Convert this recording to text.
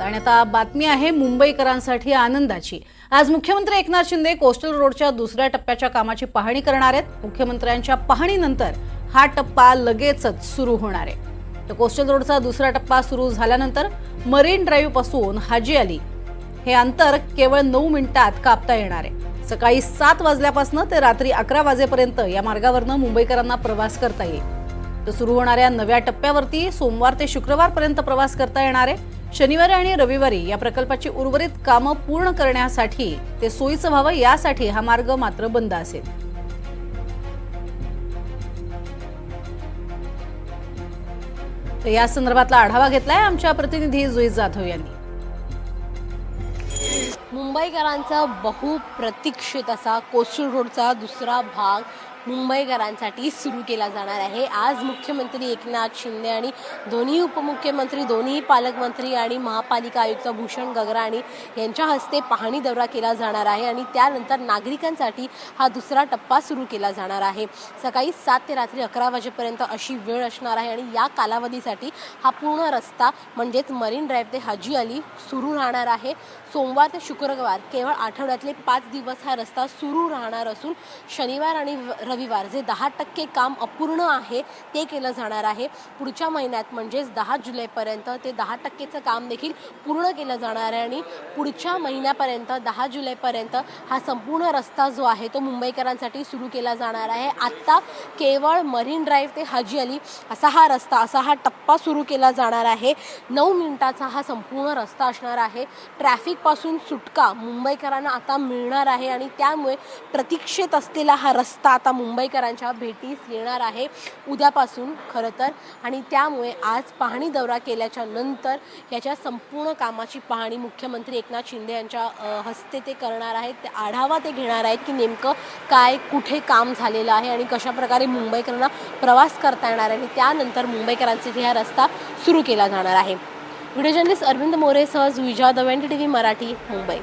आहात आणि आता बातमी आहे मुंबईकरांसाठी आनंदाची. आज मुख्यमंत्री एकनाथ शिंदे कोस्टल रोडच्या दुसऱ्या टप्प्याच्या कामाची पाहणी करणार आहेत. मुख्यमंत्र्यांच्या पाहणीनंतर हा टप्पा लगेचच सुरू होणार आहे. तर कोस्टल रोडचा दुसरा टप्पा सुरू झाल्यानंतर मरीन ड्राईव्हपासून हाजी अली हे अंतर केवळ नऊ मिनिटात कापता येणार आहे. सकाळी सात वाजल्यापासून ते रात्री अकरा वाजेपर्यंत या मार्गावरनं मुंबईकरांना प्रवास करता येईल. तर सुरू होणाऱ्या नव्या टप्प्यावरती सोमवार ते शुक्रवारपर्यंत प्रवास करता येणार आहे. शनिवारी आणि रविवारी या प्रकल्पाची उर्वरित कामं पूर्ण करण्यासाठी ते सोयीचं व्हावं यासाठी हा मार्ग मात्र बंद असेल. तर या संदर्भातला आढावा घेतलाय आमच्या प्रतिनिधी जुई जाधव यांनी. मुंबईकरांचा बहुप्रतीक्षित असा कोस्टल रोडचा दुसरा भाग मुंबईकरांसाठी सुरू केला जाणार आहे. आज मुख्यमंत्री एकनाथ शिंदे आणि दोन्ही उपमुख्यमंत्री दोन्ही पालकमंत्री आणि महापालिका आयुक्त भूषण गगराणी यांच्या हस्ते पाहणी दौरा केला जाणार आहे आणि त्यानंतर नागरिकांसाठी हा दुसरा टप्पा सुरू केला जाणार आहे. सकाळी सात ते रात्री अकरा वाजेपर्यंत अशी वेळ असणार आहे आणि या कालावधीसाठी हा पूर्ण रस्ता म्हणजेच मरीन ड्राईव्ह ते हाजी अली सुरू राहणार आहे. सोमवार ते शुक्रवार केवळ आठवड्यातले पाच दिवस हा रस्ता सुरू राहणार असून शनिवार आणि व- रविवार. जे दहा टक्के काम अपूर्ण आहे ते केलं जाणार आहे. पुढच्या महिन्यात म्हणजेच दहा जुलैपर्यंत ते दहा टक्केचं काम देखील पूर्ण केलं जाणार आहे आणि पुढच्या महिन्यापर्यंत दहा जुलैपर्यंत हा संपूर्ण रस्ता जो आहे तो मुंबईकरांसाठी सुरू केला जाणार आहे. आत्ता केवळ मरीन ड्राईव्ह ते हाजी अली असा हा रस्ता असा हा टप्पा सुरू केला जाणार आहे. नऊ मिनिटाचा हा संपूर्ण रस्ता असणार आहे. ट्रॅफिकपासून सुटका मुंबईकरांना आता मिळणार आहे आणि त्यामुळे प्रतीक्षेत असलेला हा रस्ता आता मुंबईकरांच्या भेटीस येणार आहे उद्यापासून खरं तर. आणि त्यामुळे आज पाहणी दौरा केल्याच्यानंतर याच्या संपूर्ण कामाची पाहणी मुख्यमंत्री एकनाथ शिंदे यांच्या हस्ते ते करणार आहेत. ते आढावा ते घेणार आहेत की नेमकं काय कुठे काम झालेलं आहे आणि कशाप्रकारे मुंबईकरांना प्रवास करता येणार आहे आणि त्यानंतर मुंबईकरांसाठी हा रस्ता सुरू केला जाणार आहे. व्हिडिओ जर्नलिस्ट अरविंद मोरेसह विजा the N T V Marathi Mumbai.